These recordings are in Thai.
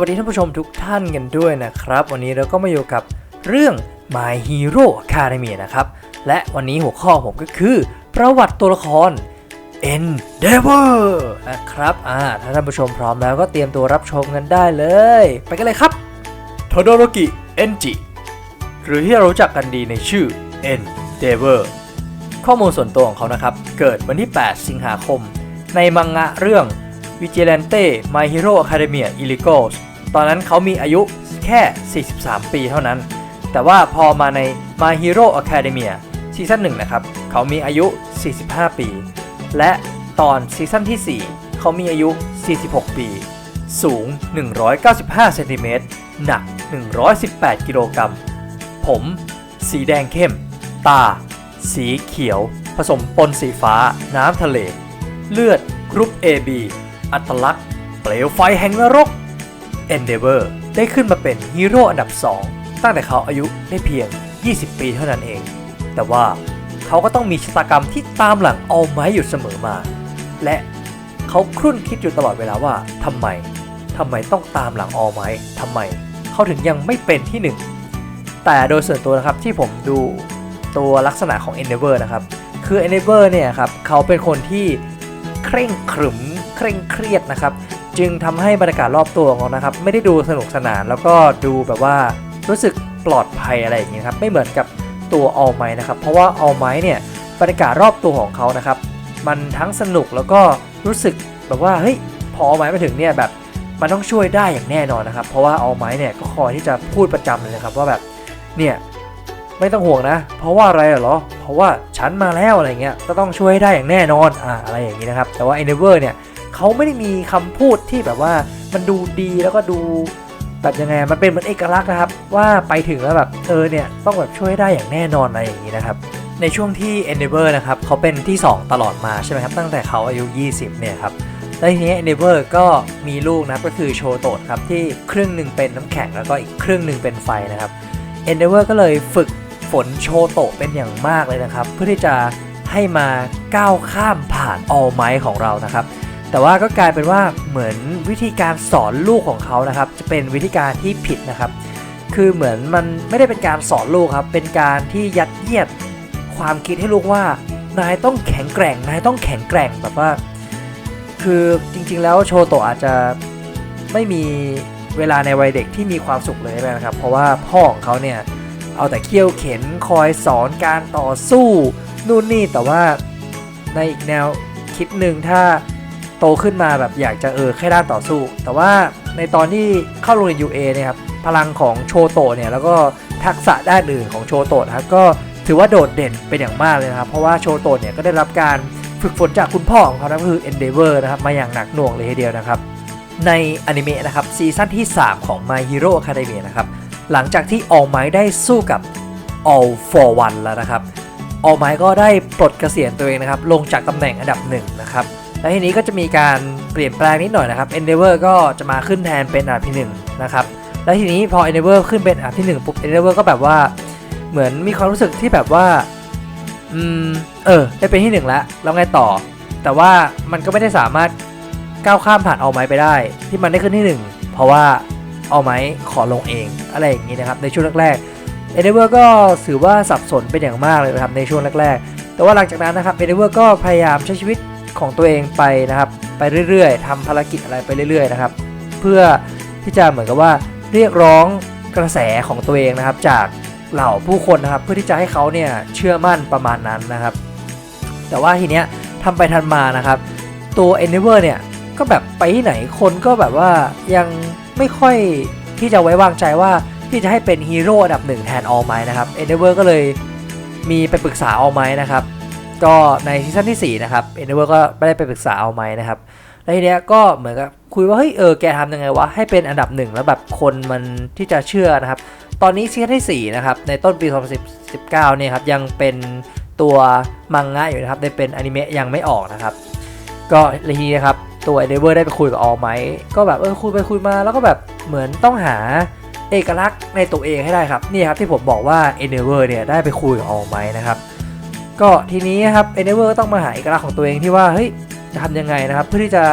วัสดีท่านผู้ชมทุกท่านกันด้วยนะครับ วันนี้เราก็มาอยู่กับเรื่อง My Hero Academia นะครับ และวันนี้หัวข้อผมก็คือ ประวัติตัวละคร Endeavor นะครับอ่าถ้าท่านผู้ชมพร้อมแล้วก็เตรียมตัวรับชมกันได้เลย ไปกันเลยครับโทโดโรกิเอนจิหรือที่เรารู้จักกันดีในชื่อ Endeavor ข้อมูลส่วนตัวของเขานะครับ เกิดวันที่ 8 สิงหาคม ในมังงะเรื่อง Vigilante My Hero Academia Illegals ตอนนั้นเขามีอายุแค่ 43 ปีเท่านั้น แต่ว่าพอมาใน My Hero Academia ซีซั่น1นะครับ เขามีอายุ 45 ปี และตอนซีซั่นที่ 4 เขามีอายุ 46 ปี สูง 195เซนติเมตรหนัก 118 กิโลกรัม ผม สีแดงเข้ม ตา สีเขียว ผสมปนสีฟ้า น้ำทะเล เลือดกรุ๊ป AB อัตลักษณ์ เปลวไฟแห่งนรก Endeavor ได้ขึ้นมาเป็นฮีโร่อันดับ 2 ตั้งแต่เขาอายุได้เพียง 20 ปีเท่านั้นเอง แต่ว่าเขาก็ต้องมีชะตากรรมที่ตามหลังเอาไม้อยู่เสมอมา และเขาครุ่นคิดอยู่ตลอดเวลาว่าทำไมทำไมต้องตามหลังออไม้ทำไมเขาถึงยังไม่เป็นที่หนึ่งแต่โดยส่วนตัวนะครับที่ผมดูตัวลักษณะของ Endeavor นะครับ คือ Endeavor เนี่ยครับเขาเป็นคนที่เคร่งขรึม เคร่งเครียดนะครับ จึงทำให้บรรยากาศรอบตัวของเขานะครับ ไม่ได้ดูสนุกสนานแล้วก็ดูแบบว่ารู้สึกปลอดภัยอะไรอย่างนี้ยครับไม่เหมือนกับตัว All Might นะครับเพราะว่า All Might เนี่ยบรรยากาศรอบตัวของเขานะครับ มันทั้งสนุกแล้วก็รู้สึกแบบว่าเฮ้ยพอ All Might มาถึงเนี่ยแบบมันต้องช่วยได้อย่างแน่นอนนะครับ เพราะว่า All Might เนี่ยก็คอยที่จะพูดประจำเลยครับว่าแบบเนี่ยไม่ต้องห่วงนะ เพราะว่าอะไรเหรอ เพราะว่าฉันมาแล้วอะไรเงี้ย ก็ต้องช่วยให้ได้อย่างแน่นอน อ่า อะไรอย่างนี้นะครับ แต่ว่า Endeavor เนี่ย เขาไม่ได้มีคำพูดที่แบบว่ามันดูดีแล้วก็ดูแบบยังไงมันเป็นเหมือนเอกลักษณ์นะครับ ว่าไปถึงแล้วแบบเออเนี่ยต้องแบบช่วยได้อย่างแน่นอนอะไรอย่างนี้นะครับในช่วงที่ Endeavor นะครับเขาเป็นที่ 2 ตลอดมาใช่ไหมครับ ตั้งแต่เขาอายุ 20 เนี่ยครับแล้วทีนี้ Endeavor ก็มีลูกนะก็คือโชโตะครับที่ครึ่งหนึ่งเป็นน้ำแข็งแล้วก็อีกครึ่งหนึ่งเป็นไฟนะครับ Endeavor ก็เลยฝึกฝนโชโตะเป็นอย่างมากเลยนะครับ เพื่อที่จะให้มาก้าวข้ามผ่าน All Might ของเรานะครับ แต่ว่าก็กลายเป็นว่าเหมือนวิธีการสอนลูกของเขานะครับ จะเป็นวิธีการที่ผิดนะครับ คือเหมือนมันไม่ได้เป็นการสอนลูกครับ เป็นการที่ยัดเยียดความคิดให้ลูกว่านายต้องแข็งแกร่งนายต้องแข็งแกร่งแบบว่า คือจริงๆแล้วโชโตะอาจจะไม่มีเวลาในวัยเด็กที่มีความสุขเลยนะครับ เพราะว่าพ่อของเขาเนี่ยเอาแต่เคี่ยวเข็นคอยสอนการต่อสู้นู่นนี่แต่ว่าในอีกแนวคิดหนึ่งถ้า โตขึ้นมาแบบอยากจะเออแค่ด้านต่อสู้ แต่ว่าในตอนที่เข้าโรงเรียน UA เนี่ยครับพลังของโชโตะเนี่ยแล้วก็ทักษะด้านอื่นของโชโตะนะครับก็ถือว่าโดดเด่นเป็นอย่างมากเลยนะครับ เพราะว่าโชโตะเนี่ยก็ได้รับการฝึกฝนจากคุณพ่อของเขานะก็คือ Endeavor นะครับมาอย่างหนักหน่วงเลยทีเดียวนะครับ ในอนิเมะนะครับซีซั่นที่ 3 ของ My Hero Academia นะครับหลังจากที่ All Might ได้สู้กับ All for One แล้วนะครับ All Might ก็ได้ปลดเกษียณตัวเองนะครับลงจากตำแหน่งอันดับหนึ่งนะครับ และทีนี้ก็จะมีการเปลี่ยนแปลงนิดหน่อยนะครับ Endeavor ก็จะมาขึ้นแทนเป็นอันดับที่หนึ่งนะครับและทีนี้พอ Endeavor ขึ้นเป็นอันดับที่หนึ่งปุ๊บ Endeavor ก็แบบว่าเหมือนมีความรู้สึกที่แบบว่าอืมเออได้เป็นที่หนึ่งแล้วแล้วไงต่อ แต่ว่ามันก็ไม่ได้สามารถก้าวข้ามผ่านเอาไม้ไปได้ ที่มันได้ขึ้นที่หนึ่งเพราะว่าเอาไม้ขอลงเองอะไรอย่างนี้นะครับในช่วงแรกๆ Endeavor ก็ถือว่าสับสนเป็นอย่างมากเลยนะครับในช่วงแรกๆแต่ว่าหลังจากนั้นนะครับ Endeavor ก็พยายามใช้ชีวิต ของตัวเองไปนะครับ ไปเรื่อยๆทำภารกิจอะไรไปเรื่อยๆนะครับ เพื่อที่จะเหมือนกับว่าเรียกร้องกระแสของตัวเองนะครับ จากเหล่าผู้คนนะครับ เพื่อที่จะให้เขาเนี่ยเชื่อมั่นประมาณนั้นนะครับ แต่ว่าทีเนี้ยทำไปทันมานะครับ ตัว Endeavor เนี่ยก็แบบไปที่ไหนคนก็แบบว่ายังไม่ค่อยที่จะไว้วางใจว่าที่จะให้เป็นฮีโร่อันดับหนึ่งแทน All Might นะครับ Endeavor ก็เลยมีไปปรึกษา All Might นะครับ ก็ในซีซั่นที่4นะครับ Endeavor ก็ไม่ได้ไปปรึกษาเอาไหมนะครับแล้วทีเนี้ยก็เหมือนกับคุยว่าเฮ้ยเออแกทำยังไงวะให้เป็นอันดับหนึ่งแล้วแบบคนมันที่จะเชื่อนะครับ ตอนนี้ซีซั่นที่4นะครับในต้นปี2019เนี่ยครับยังเป็นตัวมังงะอยู่นะครับได้เป็นอนิเมะยังไม่ออกนะครับ ก็เลยทีนี้นะครับตัว Endeavor ได้ไปคุยกับ All Might ก็แบบเออคุยไปคุยมาแล้วก็แบบเหมือนต้องหาเอกลักษณ์ในตัวเองให้ได้ครับนี่ครับที่ผมบอกว่า Endeavor เนี่ยได้ไปคุยกับ All Might นะครับ ก็ทีนี้ครับ Endeavor ก็ต้องมาหาเอกลักษณ์ของตัวเองที่ว่าเฮ้ยจะทำยังไงนะครับเพื่อที่จะ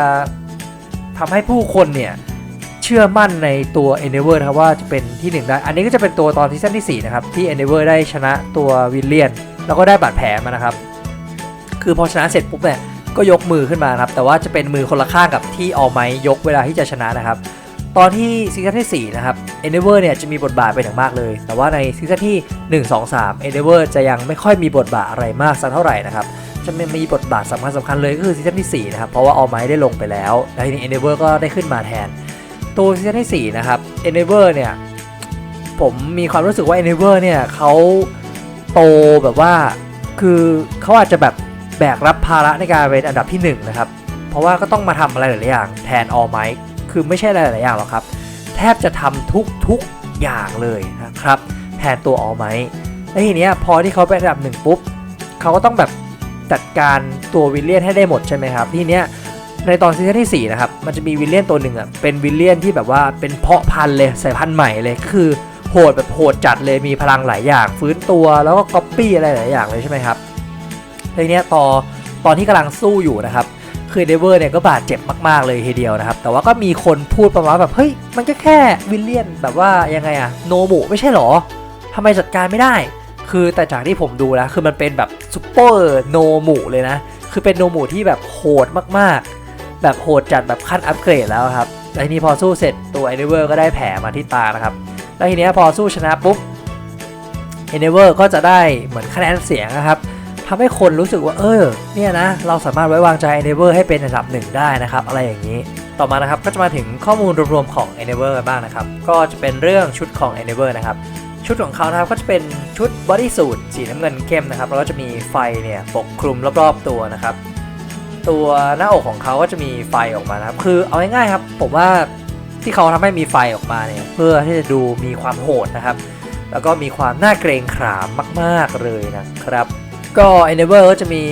ทำให้ผู้คนเนี่ยเชื่อมั่นในตัว Endeavor นะครับว่าจะเป็นที่หนึ่งได้ อันนี้ก็จะเป็นตัวตอนซีซั่นที่ 4 นะครับ ที่ Endeavor ได้ชนะตัววิลเลียน แล้วก็ได้บาดแผลมานะครับ คือพอชนะเสร็จปุ๊บเนี่ยก็ยกมือขึ้นมาครับ แต่ว่าจะเป็นมือคนละข้างกับที่ออไมยกเวลาที่จะชนะนะครับ ตอนที่ซีซั่นที่ 4 นะครับ Endeavor เนี่ยจะมีบทบาทเป็นอย่างมากเลย แต่ว่าในซีซั่นที่ 1 2 3 Endeavor จะยังไม่ค่อยมีบทบาทอะไรมากสักเท่าไหร่นะครับ จะไม่มีบทบาทสำคัญสำคัญเลยก็คือซีซั่นที่ 4 นะครับ เพราะว่าออไมได้ลงไปแล้ว แล้วทีนี้ Endeavor ก็ได้ขึ้นมาแทน ตัวซีซั่นที่ 4 นะครับ Endeavor เนี่ยผมมีความรู้สึกว่า Endeavor เนี่ยเขาโตแบบว่า คือเขาอาจจะแบบแบกรับภาระในการเป็นอันดับที่1นะครับ เพราะว่าก็ต้องมาทำอะไรหลายอย่างแทนออไมคืือไม่ใช่หลายๆอย่างหรอกครับ แทบจะทำทุกๆอย่างเลยนะครับ แทนตัวออไมแล้วทีเนี้ยพอที่เขาเป็นอันดับหนึ่งปุ๊บเขาก็ต้องแบบจัดการตัววิลเลียนให้ได้หมดใช่ไหมครับ ทีเนี้ยในตอนซีซั่นที่ 4 นะครับ มันจะมีวิลเลียนตัวหนึ่งอะ เป็นวิลเลียนที่แบบว่าเป็นเพาะพันธุ์เลยสายพันธุ์ใหม่เลยก็คือโหดแบบโหดจัดเลยมีพลังหลายอย่าง ฟื้นตัวแล้วก็ก๊อปปี้อะไรหลายอย่างเลยใช่ไหมครับทีเนี้ยตอนตอนที่กำลังสู้อยู่นะครับ คือเดเวอร์เนี่ยก็บาดเจ็บมากๆเลยทีเดียวนะครับ แต่ว่าก็มีคนพูดประมาณแบบเฮ้ยมันก็แค่วิลเลียนแบบว่ายังไงอะโนบุไม่ใช่หรอทำไมจัดการไม่ได้ คือแต่จากที่ผมดูแล้วคือมันเป็นแบบซูเปอร์โนมุเลยนะ คือเป็นโนมุที่แบบโหดมากๆ แบบโหดจัดแบบขั้นอัปเกรดแล้วครับแล้วนี้พอสู้เสร็จตัวเอเดเวอร์ก็ได้แผลมาที่ตานะครับ แล้วทีเนี้ยพอสู้ชนะปุ๊บเอเดเวอร์ก็จะได้เหมือนคะแนนเสียงนะครับ ทำให้คนรู้สึกว่า เออ เนี่ยนะ เราสามารถไว้วางใจ Endeavor ให้เป็นอันดับหนึ่งได้นะครับ อะไรอย่างนี้ ต่อมานะครับ ก็จะมาถึงข้อมูลรวมๆของ Endeavor กันบ้างนะครับ ก็จะเป็นเรื่องชุดของ Endeavor นะครับ ชุดของเขานะครับก็จะเป็นชุดบอดี้สูทสีน้ำเงินเข้มนะครับ แล้วก็จะมีไฟเนี่ยปกคลุมรอบๆตัวนะครับ ตัวหน้าอกของเขาก็จะมีไฟออกมานะครับ คือเอาง่ายๆครับ ผมว่าที่เขาทำให้มีไฟออกมาเนี่ยเพื่อที่จะดูมีความโหดนะครับ แล้วก็มีความน่าเกรงขามมาก ๆเลยนะครับ ก็ Endeavor ก็จะมี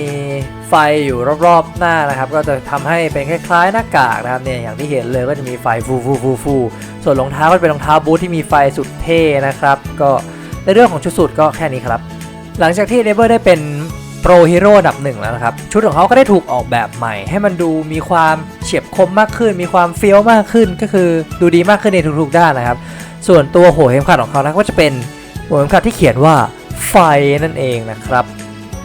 ไฟอยู่รอบๆหน้านะครับ ก็จะทำให้เป็นคล้ายๆหน้ากากนะครับเนี่ยอย่างที่เห็นเลยก็จะมีไฟฟูฟูฟูฟูส่วนรองเท้าก็เป็นรองเท้าบูทที่มีไฟสุดเท่นะครับ ก็ในเรื่องของชุดสูทก็แค่นี้ครับ หลังจากที่ Endeavor ได้เป็นโปรฮีโร่ดับหนึ่งแล้วนะครับ ชุดของเขาก็ได้ถูกออกแบบใหม่ ให้มันดูมีความเฉียบคมมากขึ้น มีความเฟี้ยวมากขึ้นก็คือดูดีมากขึ้นในทุกๆด้านนะครับ ส่วนตัวหัวเข็มขัดของเขานะก็จะเป็นหัวเข็มขัดที่เขียนว่าไฟนั่นเองนะครับ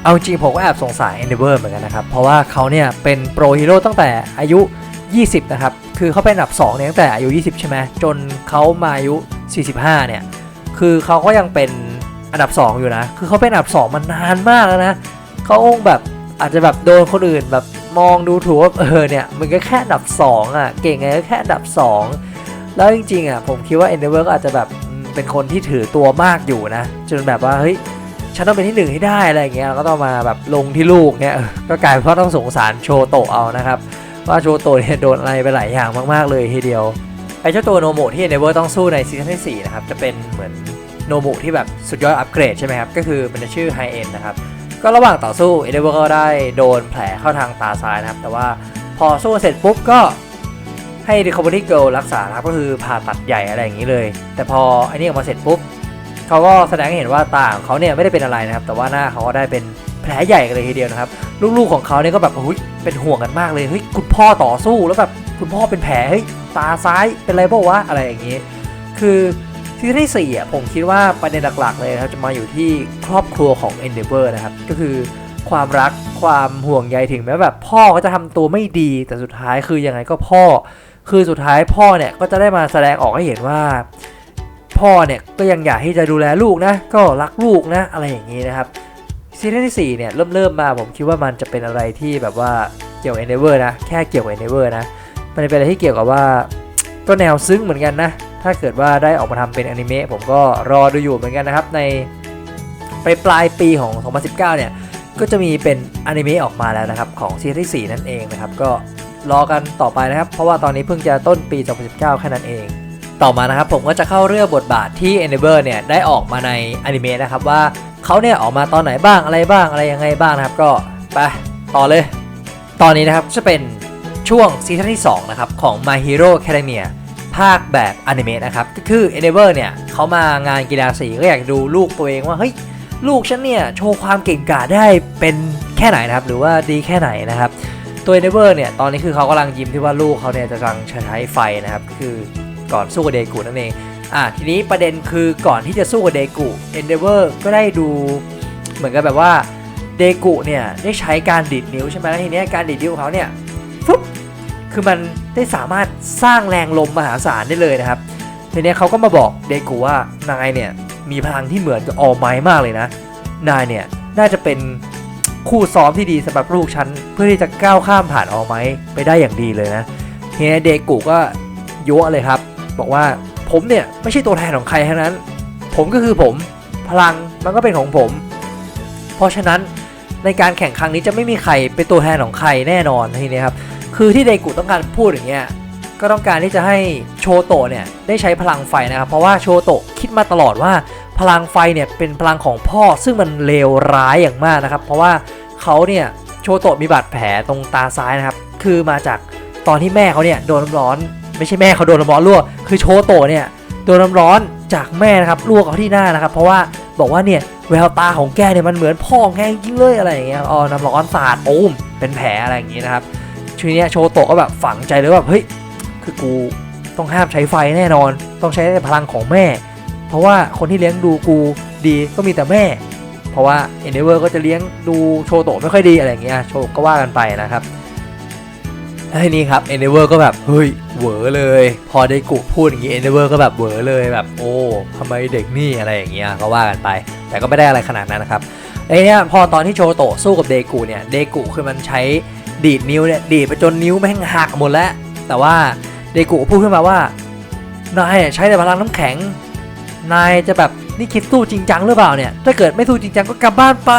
เอาจริงผมก็แอบสงสัย Endeavor เหมือนกันนะครับ เพราะว่าเขาเนี่ยเป็นโปรฮีโร่ตั้งแต่อายุ 20 นะครับ คือเขาเป็นอันดับ2เนี่ยตั้งแต่อายุ 20 ใช่ไหมจนเขามาอายุ 45 เนี่ย คือเขาก็ยังเป็นอันดับ 2 อยู่นะ คือเขาเป็นอันดับ 2 มานานมากแล้วนะเขาคงแบบอาจจะแบบโดนคนอื่นแบบมองดูถูกว่าเออเนี่ยมันก็แค่อันดับ 2อะเก่งไงก็แค่อันดับ 2 แล้วจริงๆอะผมคิดว่า Endeavor ก็อาจจะแบบเป็นคนที่ถือตัวมากอยู่นะ จนแบบว่าเฮ้ย ฉันต้องเป็นที่หนึ่งให้ได้อะไรอย่างเงี้ยเราก็ต้องมาแบบลงที่ลูกเนี่ยก็กลายเป็นว่าต้องสงสารโชโตะเอานะครับว่าโชโตะเนี่ยโดนอะไรไปหลายอย่างมากๆเลยทีเดียวไอ้เจ้าตัวโนโมที่เนเวอร์ต้องสู้ในซีซั่นที่4นะครับจะเป็นเหมือนโนโมที่แบบสุดยอดอัปเกรดใช่ไหมครับก็คือมันจะชื่อไฮเอ็นนะครับก็ระหว่างต่อสู้เอเดเวอร์ก็ได้โดนแผลเข้าทางตาซ้ายนะครับแต่ว่าพอสู้เสร็จปุ๊บก็ให้ Recovery Girl รักษาครับก็คือผ่าตัดใหญ่อะไรอย่างนี้เลย แต่พอไอ้นี่ออกมาเสร็จปุ๊บ เขาก็แสดงให้เห็นว่าตาของเขาเนี่ยไม่ได้เป็นอะไรนะครับ แต่ว่าหน้าเขาก็ได้เป็นแผลใหญ่กันเลยทีเดียวนะครับ ลูกๆของเขาเนี่ยก็แบบเฮ้ยเป็นห่วงกันมากเลยเฮ้ยคุณพ่อต่อสู้แล้วแบบคุณพ่อเป็นแผลเฮ้ยตาซ้ายเป็นไรเปล่าวะอะไรอย่างนี้ คือซีซั่นที่สี่อะผมคิดว่าประเด็นหลักๆเลยนะครับจะมาอยู่ที่ครอบครัวของ Endeavor นะครับ ก็คือความรักความห่วงใยถึงแม้แบบพ่อก็จะทำตัวไม่ดีแต่สุดท้ายคือยังไงก็พ่อ คือสุดท้ายพ่อเนี่ยก็จะได้มาแสดงออกให้เห็นว่า พ่อเนี่ยก็ยังอยากที่จะดูแลลูกนะ ก็รักลูกนะ อะไรอย่างนี้นะครับซีซั่นที่4เนี่ยเริ่มเริ่มมาผมคิดว่ามันจะเป็นอะไรที่แบบว่าเกี่ยวกับ Endeavor นะ แค่เกี่ยวกับ Endeavor นะ มันเป็นอะไรที่เกี่ยวกับว่าก็แนวซึ้งเหมือนกันนะ ถ้าเกิดว่าได้ออกมาทำเป็นอนิเมะผมก็รอดูอยู่เหมือนกันนะครับ ในไปปลายปีของ 2019 เนี่ย ก็จะมีเป็นอนิเมะออกมาแล้วนะครับ ของซีซั่นที่4นั่นเองนะครับ ก็รอกันต่อไปนะครับ เพราะว่าตอนนี้เพิ่งจะต้นปี 2019 แค่นั้นเอง ต่อมานะครับผมก็จะเข้าเรื่องบทบาทที่ Endeavor เนี่ยได้ออกมาในอนิเมะนะครับว่าเขาเนี่ยออกมาตอนไหนบ้างอะไรบ้างอะไรยังไงบ้างนะครับ ก็ไปต่อเลย ตอนนี้นะครับจะเป็นช่วงซีซั่นที่2นะครับของ My Hero Academia ภาคแบบอนิเมะนะครับก็คือ Endeavor เนี่ยเขามางานกีฬาสีก็อยากดูลูกตัวเองว่าเฮ้ยลูกฉันเนี่ยโชว์ความเก่งกาจได้เป็นแค่ไหนนะครับหรือว่าดีแค่ไหนนะครับตัว Endeavor เนี่ยตอนนี้คือเขากำลังยิ้มที่ว่าลูกเขาเนี่ยจะกำลังใช้ไฟนะครับคือ ก่อนสู้กับเดกุนั่นเองอะทีนี้ประเด็นคือก่อนที่จะสู้กับเดกุเอนเดเวอร์ก็ได้ดูเหมือนกับแบบว่าเดกุเนี่ยได้ใช้การดีดนิ้วใช่ไหมแล้วทีนี้การดีดนิ้วของเขาเนี่ยฟึบคือมันได้สามารถสร้างแรงลมมหาศาลได้เลยนะครับทีนี้เขาก็มาบอกเดกูว่านายเนี่ยมีพลังที่เหมือนกับออไม้มากเลยนะ นายเนี่ยน่าจะเป็นคู่ซ้อมที่ดีสำหรับลูกฉันเพื่อที่จะก้าวข้ามผ่านออไม้ไปได้อย่างดีเลยนะทีนี้เดกูก็ยั่วเลยครับ บอกว่าผมเนี่ยไม่ใช่ตัวแทนของใครทั้งนั้น ผมก็คือผมพลังมันก็เป็นของผม เพราะฉะนั้นในการแข่งครั้งนี้จะไม่มีใครเป็นตัวแทนของใครแน่นอนทีนี้ครับคือที่เดกูต้องการพูดอย่างเงี้ยก็ต้องการที่จะให้โชโตเนี่ยได้ใช้พลังไฟนะครับเพราะว่าโชโตคิดมาตลอดว่าพลังไฟเนี่ยเป็นพลังของพ่อซึ่งมันเลวร้ายอย่างมากนะครับ เพราะว่าเขาเนี่ยโชโตมีบาดแผลตรงตาซ้ายนะครับ คือมาจากตอนที่แม่เขาเนี่ยโดนร้อน ไม่ใช่แม่เขาโดนน้ำร้อนลวกคือโชโตะเนี่ยโดนน้ำร้อนจากแม่นะครับลวกเขาที่หน้านะครับ เพราะว่าบอกว่าเนี่ยแววตาของแกเนี่ยมันเหมือนพ่อแกจริงเลยอะไรอย่างเงี้ยอ๋อน้ำร้อนสาดโอ้มเป็นแผลอะไรอย่างงี้นะครับทีนี้โชโตะก็แบบฝังใจเลยว่าเฮ้ยคือกูต้องห้ามใช้ไฟแน่นอน ต้องใช้พลังของแม่ เพราะว่าคนที่เลี้ยงดูกูดีก็มีแต่แม่ เพราะว่าเอเนเวอร์ก็จะเลี้ยงดูโชโตะไม่ค่อยดีอะไรอย่างเงี้ยโชก็ว่ากันไปนะครับ แล้วทีนี้ครับเอเนเวอร์ก็แบบเฮ้ยเหวอเลย พอได้กุพูดอย่างงี้เอเนเวอร์ก็แบบเหวอเลยแบบโอ้ทำไมเด็กนี่อะไรอย่างเงี้ยก็ว่ากันไป แต่ก็ไม่ได้อะไรขนาดนั้นนะครับไอ้เนี่ยพอตอนที่โชโตะสู้กับเดกุเนี่ยเดกุคือมันใช้ดีดนิ้วเนี่ยดีดไปจนนิ้วแม่งหักหมดแล้ว แต่ว่าเดกุพูดขึ้นมาว่านายใช้แต่พลังน้ำแข็ง นายจะแบบนี่คิดสู้จริงจังหรือเปล่าเนี่ย ถ้าเกิดไม่สู้จริงจังก็กลับบ้านไป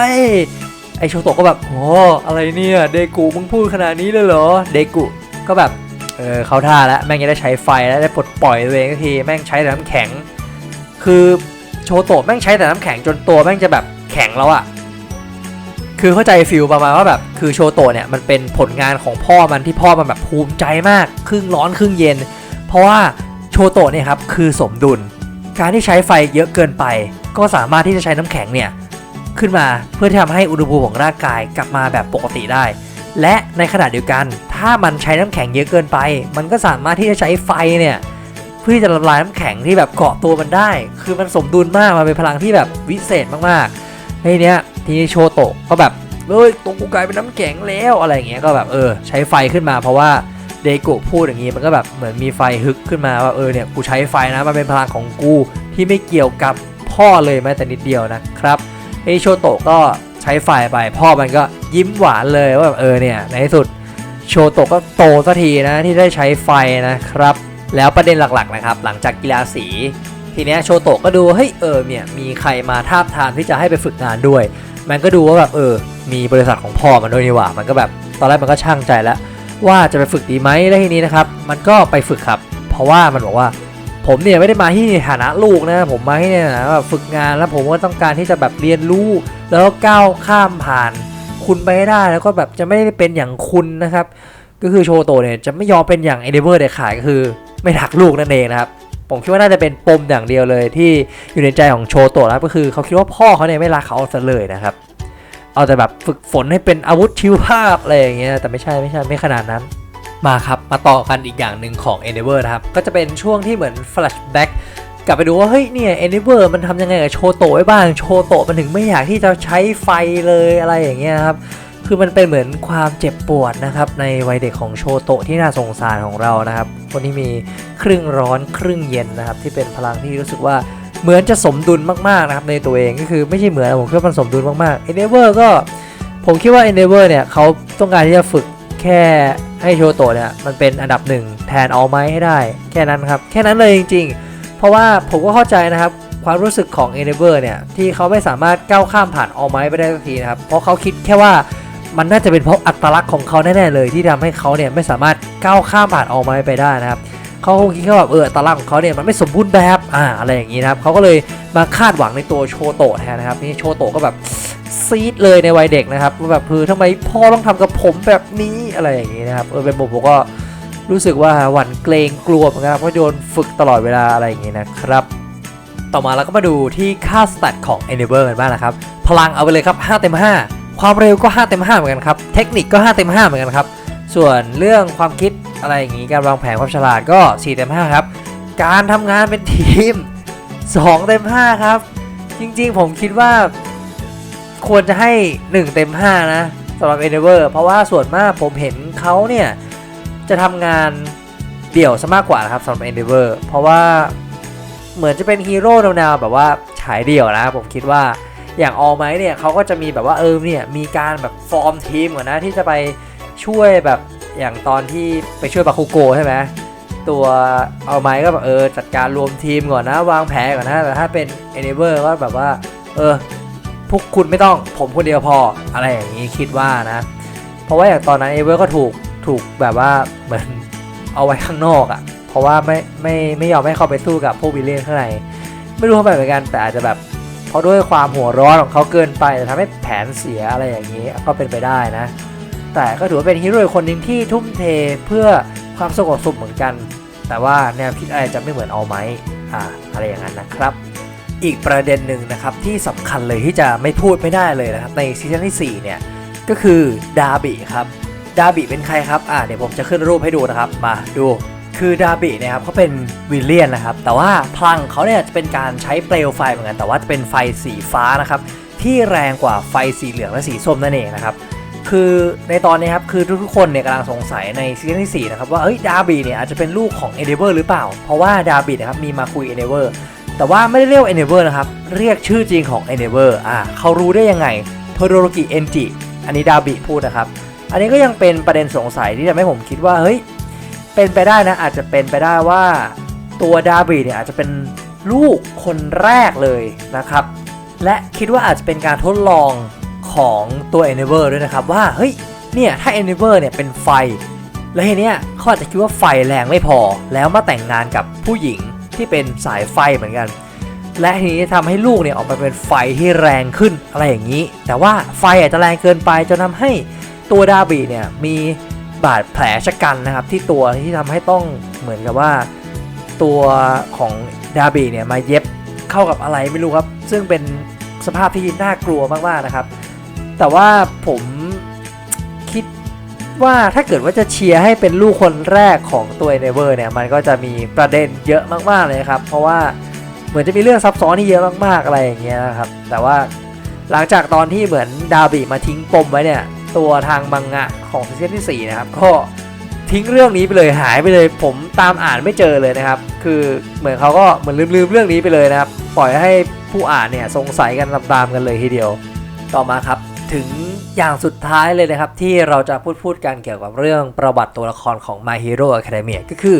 ไอโชโตะก็แบบโอ้อะไรเนี่ยเดกุมึงพูดขนาดนี้เลยเหรอเดกุก็แบบเออเขาท่าแล้วแม่งจะได้ใช้ไฟแล้วได้ปลดปล่อยตัวเองทีแม่งใช้แต่น้ำแข็ง คือโชโตะแม่งใช้แต่น้ำแข็งจนตัวแม่งจะแบบแข็งแล้วอะคือเข้าใจฟิลประมาณว่าแบบคือโชโตะเนี่ยมันเป็นผลงานของพ่อมันที่พ่อมันแบบภูมิใจมาก ครึ่งร้อนครึ่งเย็น เพราะว่าโชโตะเนี่ยครับคือสมดุล การที่ใช้ไฟเยอะเกินไป ก็สามารถที่จะใช้น้ำแข็งเนี่ย ขึ้นมาเพื่อที่ทำให้อุณหภูมิของร่างกายกลับมาแบบปกติได้ และในขณะเดียวกัน ถ้ามันใช้น้ำแข็งเยอะเกินไป มันก็สามารถที่จะใช้ไฟเนี่ยเพื่อที่จะละลายน้ำแข็งที่แบบเกาะตัวมันได้ คือมันสมดุลมากมันเป็นพลังที่แบบวิเศษมากๆทีเนี้ยทีนี้โชโตะก็แบบเอ้ยตัวกูกลายเป็นน้ำแข็งแล้วอะไรอย่างเงี้ยก็แบบเออใช้ไฟขึ้นมาเพราะว่าเดโกะพูดอย่างงี้มันก็แบบเหมือนมีไฟฮึกขึ้นมาว่าเออเนี่ยกูใช้ไฟนะมันเป็นพลังของกูที่ไม่เกี่ยวกับพ่อเลยแม้แต่นิดเดียวนะครับ ไอโชโตะก็ใช้ไฟไปพ่อมันก็ยิ้มหวานเลยว่าแบบเออเนี่ยในที่สุดโชโตะก็โตสักทีนะที่ได้ใช้ไฟนะครับ แล้วประเด็นหลักๆนะครับ หลังจากกีฬาสี ทีเนี้ยโชโตะก็ดูเฮ้ยเออเนี่ยมีใครมาทาบทามที่จะให้ไปฝึกงานด้วย มันก็ดูว่าแบบเออ มีบริษัทของพ่อมันด้วยนี่หว่า มันก็แบบตอนแรกมันก็ช่างใจแล้วว่าจะไปฝึกดีไหมแล้วทีนี้นะครับ มันก็ไปฝึกครับ เพราะว่ามันบอกว่า ผมเนี่ยไม่ได้มาที่ในฐานะลูกนะผมมาที่ในฐานะแบบฝึกงานแล้วผมก็ต้องการที่จะแบบเรียนรู้ แล้วก็ก้าวข้ามผ่าน คุณไปให้ได้แล้วก็แบบจะไม่ได้เป็นอย่างคุณนะครับ ก็คือโชโตเนี่ยจะไม่ยอมเป็นอย่างเอเดเวอร์เด็ดขาดก็คือ ไม่รักลูกนั่นเองนะครับผมคิดว่าน่าจะเป็นปมอย่างเดียวเลยที่อยู่ในใจของโชโตะนะก็คือเขาคิดว่าพ่อเขาเนี่ยไม่รักเขาซะเลยนะครับ เอาแต่แบบฝึกฝนให้เป็นอาวุธชิวภาพอะไรอย่างเงี้ยแต่ไม่ใช่ไม่ใช่ไม่ขนาดนั้น มาครับมาต่อกันอีกอย่างหนึ่งของ Endeavor นะครับ ก็จะเป็นช่วงที่เหมือน flashback กลับไปดูว่า เฮ้ยเนี่ย Endeavor มันทำยังไงกับโชโตะไว้บ้าง โชโตะมันถึงไม่อยากที่จะใช้ไฟเลยอะไรอย่างเงี้ยครับ คือมันเป็นเหมือนความเจ็บปวดนะครับ ในวัยเด็กของโชโตะที่น่าสงสารของเรานะครับ คนที่มีครึ่งร้อนครึ่งเย็นนะครับ ที่เป็นพลังที่รู้สึกว่าเหมือนจะสมดุลมากๆนะครับในตัวเองก็คือไม่ใช่เหมือนผมคิดว่ามันสมดุลมากๆ Endeavor ก็ผมคิดว่า Endeavor เนี่ยเขาต้องการที่จะฝึก แค่ให้โชโตะเนี่ยมันเป็นอันดับหนึ่งแทนเอาไม้ให้ได้ แค่นั้นครับ แค่นั้นเลยจริง ๆ เพราะว่าผมก็เข้าใจนะครับ ความรู้สึกของ e n e v e r เนี่ยที่เขาไม่สามารถก้าวข้ามผ่านออไม้ไปได้สักทีนะครับ เพราะเขาคิดแค่ว่ามันน่าจะเป็นเพราะอัตลักษณ์ของเขาแน่ๆเลย ที่ทำให้เขาเนี่ยไม่สามารถก้าวข้ามผ่านออไม้ไปได้นะครับเขาคงคิดแค่ว่าเอออัตลักษณ์ของเขาเนี่ยมันไม่สมบูรณ์แบบอ่าอะไรอย่างนี้นะครับเขาก็เลยมาคาดหวังในตัวโชโตะแทนนะครับนี่โชโตะก็แบบ ซีดเลยในวัยเด็กนะครับว่าแบบคือทำไมพ่อต้องทำกับผมแบบนี้อะไรอย่างนี้นะครับเออเป็นผมผมก็รู้สึกว่าหวั่นเกรงกลัวเหมือนกันเพราะโดนฝึกตลอดเวลาอะไรอย่างนี้นะครับ ต่อมาเราก็มาดูที่ค่าสแตทของ e n e v e r กันบ้างนะครับ พลังเอาไปเลยครับ 5 เต็ม 5 ความเร็วก็ 5 เต็ม 5 เหมือนกันครับ เทคนิคก็ 5 เต็ม 5 เหมือนกันครับ ส่วนเรื่องความคิดอะไรอย่างนี้การวางแผนความฉลาดก็ 4 เต็ม 5 ครับ การทำงานเป็นทีม 2 เต็ม 5 ครับ จริงๆ ผมคิดว่า ควรจะให้ 1 เต็ม 5 นะสำหรับ Endeavor เพราะว่าส่วนมากผมเห็นเขาเนี่ย จะทำงานเดี่ยวซะมากกว่านะครับสำหรับ Endeavor เพราะว่าเหมือนจะเป็นฮีโร่แนวๆแบบว่าฉายเดี่ยวนะผมคิดว่าอย่างออไมเนี่ยเขาก็จะมีแบบว่าเออเนี่ยมีการแบบฟอร์มทีมก่อนนะที่จะไปช่วยแบบอย่างตอนที่ไปช่วยบาคุโกใช่ไหมตัวเอาไม้ก็แบบเออจัดการรวมทีมก่อนนะ วางแผนก่อนนะแต่ถ้าเป็น Endeavor ก็แบบว่าเออ พวกคุณไม่ต้องผมคนเดียวพออะไรอย่างนี้คิดว่านะ เพราะว่าอย่างตอนนั้นเอเวอร์ก็ถูกถูกแบบว่าเหมือนเอาไว้ข้างนอกอะ่ะ เพราะว่าไม่ไม่ไม่ยอมให้เข้าไปสู้กับพวกวิลเลียนข้างในไม่รู้ทำไมเหมือนกันแต่อาจจะแบบเพราะด้วยความหัวร้อนของเขาเกินไปจะทำให้แผนเสียอะไรอย่างนี้ก็เป็นไปได้นะ แต่ก็ถือว่าเป็นฮีโร่คนหนึ่งที่ทุ่มเทเพื่อความสงบสุขเหมือนกัน แต่ว่าแนวคิดอะไรจะไม่เหมือนเอาไหมอ่าอะไรอย่างนั้นนะครับ อีกประเด็นหนึ่งนะครับที่สำคัญเลยที่จะไม่พูดไม่ได้เลยนะครับในซีซั่นที่4เนี่ยก็คือดาบิครับดาบิเป็นใครครับอ่าเดี๋ยวผมจะขึ้นรูปให้ดูนะครับมาดูคือดาบิเนี่ยครับเขาเป็นวิลเลียนนะครับแต่ว่าพลังเขาเนี่ยจะเป็นการใช้เปลวไฟเหมือนกันแต่ว่าจะเป็นไฟสีฟ้านะครับที่แรงกว่าไฟสีเหลืองและสีส้มนั่นเองนะครับคือในตอนนี้ครับคือทุกๆคนเนี่ยกำลังสงสัยในซีซั่นที่4นะครับว่าเอ้ยดาบิเนี่ยอาจจะเป็นลูกของเอเดเวอร์หรือเปล่า เพราะว่าดาบินะครับมีมาคุยเอเดเวอร์ แต่ว่าไม่ได้เรียก Endeavor นะครับ เรียกชื่อจริงของ Endeavor อ่าเขารู้ได้ยังไงโทโดโรกิเอนจิอันนี้ดาบิพูดนะครับ อันนี้ก็ยังเป็นประเด็นสงสัยที่ทำให้ผมคิดว่าเฮ้ยเป็นไปได้นะอาจจะเป็นไปได้ว่าตัวดาบิเนี่ยอาจจะเป็นลูกคนแรกเลยนะครับ และคิดว่าอาจจะเป็นการทดลองของตัว Endeavor ด้วยนะครับว่าเฮ้ยเนี่ยถ้า Endeavor เนี่ยเป็นไฟแล้วทีเนี้ยเขาอาจจะคิดว่าไฟแรงไม่พอ แล้วมาแต่งงานกับผู้หญิง ที่เป็นสายไฟเหมือนกัน และทีนี้ทำให้ลูกเนี่ยออกมาเป็นไฟที่แรงขึ้นอะไรอย่างนี้ แต่ว่าไฟอาจจะแรงเกินไปจนทำให้ตัวดาบีเนี่ยมีบาดแผลชะกันนะครับที่ตัวที่ทำให้ต้องเหมือนกับว่า ตัวของดาบีเนี่ยมาเย็บเข้ากับอะไรไม่รู้ครับ ซึ่งเป็นสภาพที่น่ากลัวมากๆนะครับ แต่ว่าผม ว่าถ้าเกิดว่าจะเชียร์ให้เป็นลูกคนแรกของตัวเนเวอร์เนี่ยมันก็จะมีประเด็นเยอะมากๆเลยครับ เพราะว่าเหมือนจะมีเรื่องซับซ้อนที่เยอะมากๆอะไรอย่างเงี้ยนะครับ แต่ว่าหลังจากตอนที่เหมือนดาบิมาทิ้งปมไว้เนี่ยตัวทางมังงะของซีซั่นที่4นะครับก็ทิ้งเรื่องนี้ไปเลยหายไปเลย ผมตามอ่านไม่เจอเลยนะครับ คือเหมือนเขาก็เหมือนลืมๆเรื่องนี้ไปเลยนะครับ ปล่อยให้ผู้อ่านเนี่ยสงสัยกันตามๆกันเลยทีเดียว ต่อมาครับ ถึงอย่างสุดท้ายเลยนะครับ ที่เราจะพูดพูดกันเกี่ยวกับเรื่องประวัติตัวละครของ My Hero Academia ก็คือ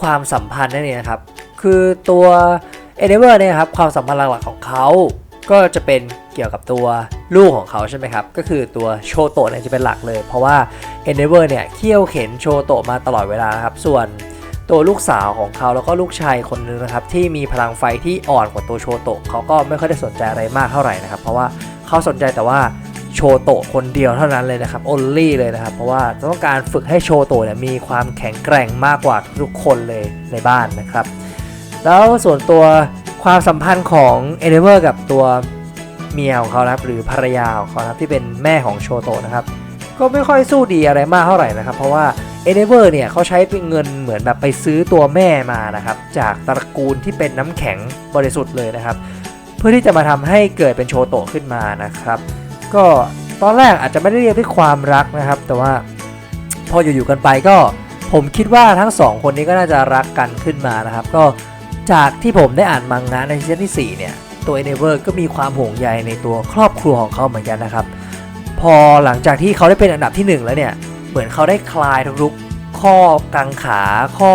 ความสัมพันธ์นั่นเองนะครับ คือตัว e n d e a v o r เนี่ยครับความสัมพันธ์หลักๆของเขาก็จะเป็นเกี่ยวกับตัวลูกของเขาใช่ไหมครับ ก็คือตัวโชโตะเนี่ยจะเป็นหลักเลย เพราะว่า e n d e a v o r เนี่ยเคี่ยวเข็นโชโตะมาตลอดเวลานะครับ ส่วนตัวลูกสาวของเขาแล้วก็ลูกชายคนนึงนะครับ ที่มีพลังไฟที่อ่อนกว่าตัวโชโตะเขาก็ไม่ค่อยได้สนใจอะไรมากเท่าไหร่นะครับ เพราะว่าเขาสนใจแต่ว่า โชโตะคนเดียวเท่านั้นเลยนะครับ only เลยนะครับ เพราะว่าต้องการฝึกให้โชโตะเนี่ยมีความแข็งแกร่งมากกว่าทุกคนเลยในบ้านนะครับ แล้วส่วนตัวความสัมพันธ์ของเอเดเวอร์กับตัวเมียของเขานะครับหรือภรรยาของเขานะครับที่เป็นแม่ของโชโตะนะครับก็ไม่ค่อยสู้ดีอะไรมากเท่าไหร่นะครับ เพราะว่าเอเดเวอร์เนี่ยเขาใช้เป็นเงินเหมือนแบบไปซื้อตัวแม่มานะครับ จากตระกูลที่เป็นน้ำแข็งบริสุทธิ์เลยนะครับ เพื่อที่จะมาทำให้เกิดเป็นโชโตะขึ้นมานะครับ ก็ตอนแรกอาจจะไม่ได้เรียกด้วยความรักนะครับ แต่ว่าพออยู่ๆกันไปก็ผมคิดว่าทั้งสองคนนี้ก็น่าจะรักกันขึ้นมานะครับ ก็จากที่ผมได้อ่านมังงะในซีซั่นที่4เนี่ยตัวเอเนเวอร์ก็มีความห่วงใยในตัวครอบครัวของเขาเหมือนกันนะครับ พอหลังจากที่เขาได้เป็นอันดับที่ 1 แล้วเนี่ยเหมือนเขาได้คลายทุกๆข้อกังขาข้อ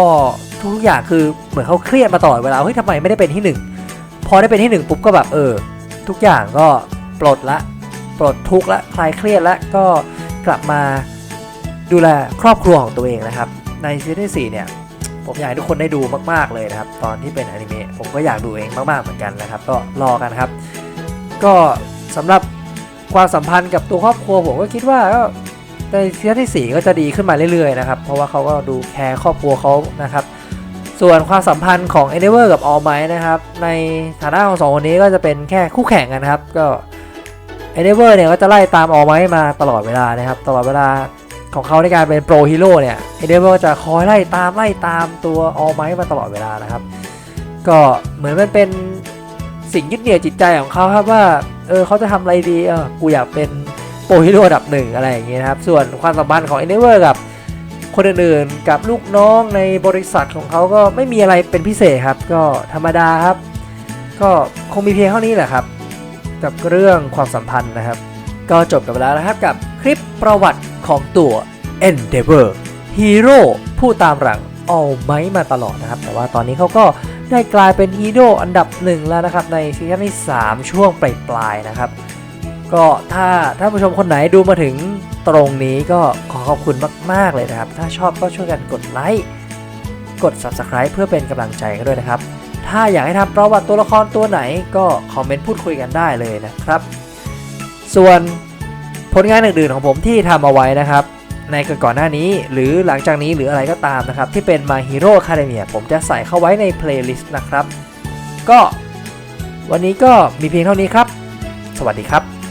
ทุกอย่างคือเหมือนเขาเครียดมาตลอดเวลาเฮ้ยทำไมไม่ได้เป็นที่ 1 พอได้เป็นที่ 1 ปุ๊บก็แบบเออ ทุกอย่างก็ปลดละ ปลดทุกข์และคลายเครียดและก็กลับมาดูแลครอบครัวของตัวเองนะครับ ในซีซั่นที่4เนี่ยผมอยากให้ทุกคนได้ดูมาก ๆ เลยนะครับ ตอนที่เป็นอนิเมะผมก็อยากดูเองมาก ๆ เหมือนกันนะครับ ก็รอกันครับ ก็สำหรับความสัมพันธ์กับตัวครอบครัวผมก็คิดว่าก็ในซีซั่นที่4ก็จะดีขึ้นมาเรื่อยๆนะครับ เพราะว่าเขาก็ดูแคร์ครอบครัวเขานะครับ ส่วนความสัมพันธ์ของ e n d e a v o r กับ All Might นะครับ ในฐานะของสองคนนี้ก็จะเป็นแค่คู่แข่งกันครับ ก็ e n d e a v o r เนี่ยก็จะไล่ตาม All Might มาตลอดเวลานะครับ ตลอดเวลาของเขาในการเป็นโปรฮีโร่เนี่ยเอเดเวอร์จะคอยไล่ตามไล่ตามตัวออไมมาตลอดเวลานะครับ ก็เหมือนมันเป็นสิ่งยึดเหนี่ยวจิตใจของเขาครับว่าเออเขาจะทำอะไรดีเออกูอยากเป็นโปรฮีโร่อันดับหนึ่งอะไรอย่างเงี้ยนะครับ ส่วนความสัมพันธ์ของเอเดเวอร์กับคนอื่นๆกับลูกน้องในบริษัทของเขาก็ไม่มีอะไรเป็นพิเศษครับ ก็ธรรมดาครับ ก็คงมีเพียงเท่านี้แหละครับ กับเรื่องความสัมพันธ์นะครับ ก็จบกันไปแล้วนะครับกับคลิปประวัติของตัว Endeavor ฮีโร่ผู้ตามหลัง All Might มาตลอดนะครับ แต่ว่าตอนนี้เขาก็ได้กลายเป็นฮีโร่อันดับหนึ่งแล้วนะครับ ในซีซั่นที่ 3 ช่วงปลายๆนะครับ ก็ถ้าท่านผู้ชมคนไหนดูมาถึงตรงนี้ก็ขอขอบคุณมาก ๆ เลยนะครับ ถ้าชอบก็ช่วยกันกดไลค์กด Subscribe เพื่อเป็นกำลังใจกันด้วยนะครับ ถ้าอยากให้ทำประวัติตัวละครตัวไหนก็คอมเมนต์พูดคุยกันได้เลยนะครับ ส่วนผลงานอื่นๆของผมที่ทำเอาไว้นะครับ ในก่อนหน้านี้หรือหลังจากนี้หรืออะไรก็ตามนะครับ ที่เป็น My Hero Academia ผมจะใส่เข้าไว้ในเพลย์ลิสต์นะครับ ก็วันนี้ก็มีเพียงเท่านี้ครับ สวัสดีครับ